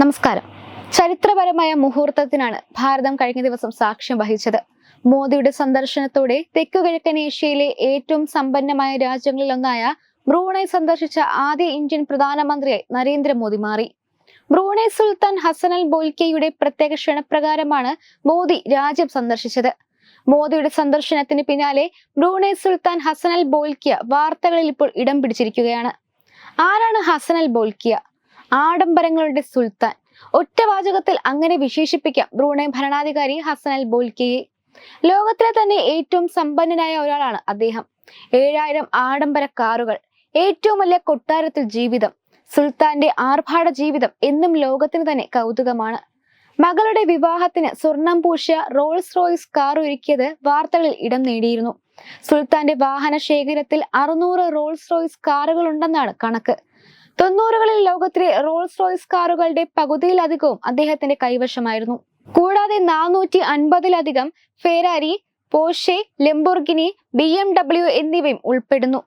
നമസ്കാരം. ചരിത്രപരമായ മുഹൂർത്തത്തിനാണ് ഭാരതം കഴിഞ്ഞ ദിവസം സാക്ഷ്യം വഹിച്ചത്. മോദിയുടെ സന്ദർശനത്തോടെ തെക്കുകിഴക്കൻ ഏഷ്യയിലെ ഏറ്റവും സമ്പന്നമായ രാജ്യങ്ങളിലൊന്നായ ബ്രൂണൈ സന്ദർശിച്ച ആദ്യ ഇന്ത്യൻ പ്രധാനമന്ത്രിയായി നരേന്ദ്രമോദി മാറി. ബ്രൂണൈ സുൽത്താൻ ഹസനൽ ബോൽക്കയുടെ പ്രത്യേക ക്ഷണപ്രകാരമാണ് മോദി രാജ്യം സന്ദർശിച്ചത്. മോദിയുടെ സന്ദർശനത്തിന് പിന്നാലെ ബ്രൂണൈ സുൽത്താൻ ഹസനൽ ബോൽക്കിയ വാർത്തകളിൽ ഇപ്പോൾ ഇടം പിടിച്ചിരിക്കുകയാണ്. ആരാണ് ഹസനൽ ബോൽക്കിയ? ആഡംബരങ്ങളുടെ സുൽത്താൻ. ഒറ്റവാചകത്തിൽ അങ്ങനെ വിശേഷിപ്പിക്കാം. ബ്രൂണൈ ഭരണാധികാരി ഹസൻ അൽ ബോൽക്കിയെ ലോകത്തിലെ തന്നെ ഏറ്റവും സമ്പന്നനായ ഒരാളാണ് അദ്ദേഹം. ഏഴായിരം ആഡംബര കാറുകൾ ഏറ്റവും വലിയ കൊട്ടാരത്തിൽ ജീവിതം സുൽത്താന്റെ ആർഭാട ജീവിതം എന്നും ലോകത്തിന് തന്നെ കൗതുകമാണ്. മകളുടെ വിവാഹത്തിന് സ്വർണം പൂശിയ റോൾസ് റോയ്സ് കാർ ഒരുക്കിയത് വാർത്തകളിൽ ഇടം നേടിയിരുന്നു. സുൽത്താന്റെ വാഹന ശേഖരത്തിൽ അറുന്നൂറ് റോൾസ് റോയ്സ് കാറുകൾ ഉണ്ടെന്നാണ് കണക്ക്. തൊണ്ണൂറുകളിൽ ലോകത്തിലെ റോൾസ് റോയ്സ് കാറുകളുടെ പകുതിയിലധികവും അദ്ദേഹത്തിന്റെ കൈവശമായിരുന്നു. കൂടാതെ നാനൂറ്റി അൻപതിലധികം Ferrari Porsche Lamborghini B M W എന്നിവയും ഉൾപ്പെടുന്നു.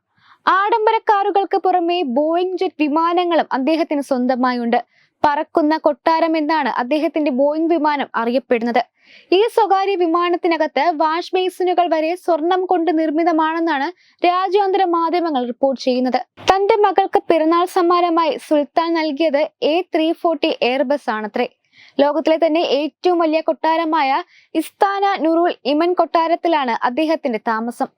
ആഡംബര കാറുകൾക്ക് പുറമെ ബോയിങ് ജെറ്റ് വിമാനങ്ങളും അദ്ദേഹത്തിന് സ്വന്തമായുണ്ട്. പറക്കുന്ന കൊട്ടാരം എന്നാണ് അദ്ദേഹത്തിന്റെ ബോയിങ് വിമാനം അറിയപ്പെടുന്നത്. ഈ സ്വകാര്യ വിമാനത്തിനകത്ത് വാഷ് ബേസിനുകൾ വരെ സ്വർണം കൊണ്ട് നിർമ്മിതമാണെന്നാണ് രാജ്യാന്തര മാധ്യമങ്ങൾ റിപ്പോർട്ട് ചെയ്യുന്നത്. തന്റെ മകൾക്ക് പിറന്നാൾ സമ്മാനമായി സുൽത്താൻ നൽകിയത് എ ത്രീ ഫോർട്ടി എയർബസ് ആണത്രേ. ലോകത്തിലെ തന്നെ ഏറ്റവും വലിയ കൊട്ടാരമായ ഇസ്താന നുറുൽ ഇമൻ കൊട്ടാരത്തിലാണ് അദ്ദേഹത്തിന്റെ താമസം.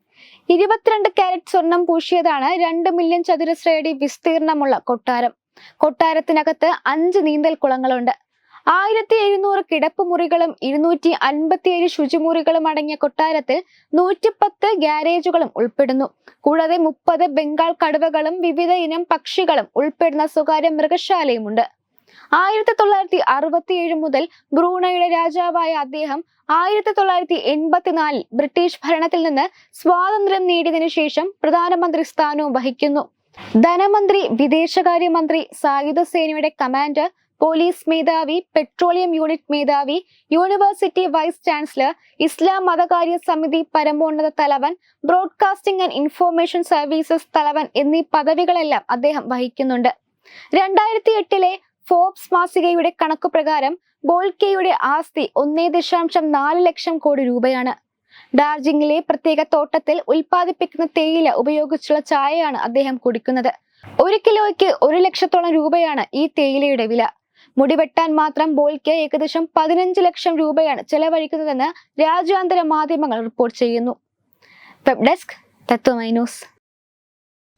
ഇരുപത്തിരണ്ട് കാരറ്റ് സ്വർണം പൂശിയതാണ് രണ്ട് മില്യൺ ചതുരശ്രയടി വിസ്തീർണമുള്ള കൊട്ടാരം. കൊട്ടാരത്തിനകത്ത് അഞ്ച് നീന്തൽ കുളങ്ങളുണ്ട്. ആയിരത്തി എഴുന്നൂറ് കിടപ്പുമുറികളും ഇരുന്നൂറ്റി അൻപത്തിയേഴ് ശുചിമുറികളും അടങ്ങിയ കൊട്ടാരത്തിൽ നൂറ്റിപ്പത്ത് ഗ്യാരേജുകളും ഉൾപ്പെടുന്നു. കൂടാതെ മുപ്പത് ബംഗാൾ കടുവകളും വിവിധ ഇനം പക്ഷികളും ഉൾപ്പെടുന്ന സ്വകാര്യ മൃഗശാലയുമുണ്ട്. ആയിരത്തി തൊള്ളായിരത്തി അറുപത്തിയേഴ് മുതൽ ബ്രൂണയുടെ രാജാവായ അദ്ദേഹം ആയിരത്തി തൊള്ളായിരത്തി എൺപത്തിനാലിൽ ബ്രിട്ടീഷ് ഭരണത്തിൽ നിന്ന് സ്വാതന്ത്ര്യം നേടിയതിനു ശേഷം പ്രധാനമന്ത്രി സ്ഥാനവും വഹിക്കുന്നു. ധനമന്ത്രി വിദേശകാര്യമന്ത്രി സായുധ സേനയുടെ കമാൻഡർ പോലീസ് മേധാവി പെട്രോളിയം യൂണിറ്റ് മേധാവി യൂണിവേഴ്സിറ്റി വൈസ് ചാൻസലർ ഇസ്ലാം മതകാര്യ സമിതി പരമോന്നത തലവൻ ബ്രോഡ്കാസ്റ്റിംഗ് ആൻഡ് ഇൻഫോർമേഷൻ സർവീസസ് തലവൻ എന്നീ പദവികളെല്ലാം അദ്ദേഹം വഹിക്കുന്നുണ്ട്. രണ്ടായിരത്തി എട്ടിലെ ഫോർബ്സ് മാസികയുടെ കണക്കു പ്രകാരം ബോൾക്കെയുടെ ആസ്തി ഒന്നേ ദശാംശം നാല് ലക്ഷം കോടി രൂപയാണ്. ഡാർജിലിംഗിലെ പ്രത്യേക തോട്ടത്തിൽ ഉൽപ്പാദിപ്പിക്കുന്ന തേയില ഉപയോഗിച്ചുള്ള ചായയാണ് അദ്ദേഹം കുടിക്കുന്നത്. ഒരു കിലോയ്ക്ക് ഒരു ലക്ഷത്തോളം രൂപയാണ് ഈ തേയിലയുടെ വില. മുടിവെട്ടാൻ മാത്രം ബോൾക്ക് ഏകദേശം പതിനഞ്ച് ലക്ഷം രൂപയാണ് ചെലവഴിക്കുന്നതെന്ന് രാജ്യാന്തര മാധ്യമങ്ങൾ റിപ്പോർട്ട് ചെയ്യുന്നു. Web desk തത്വമൈനൂസ്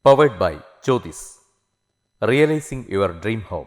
powered by Jyothis realising your dream home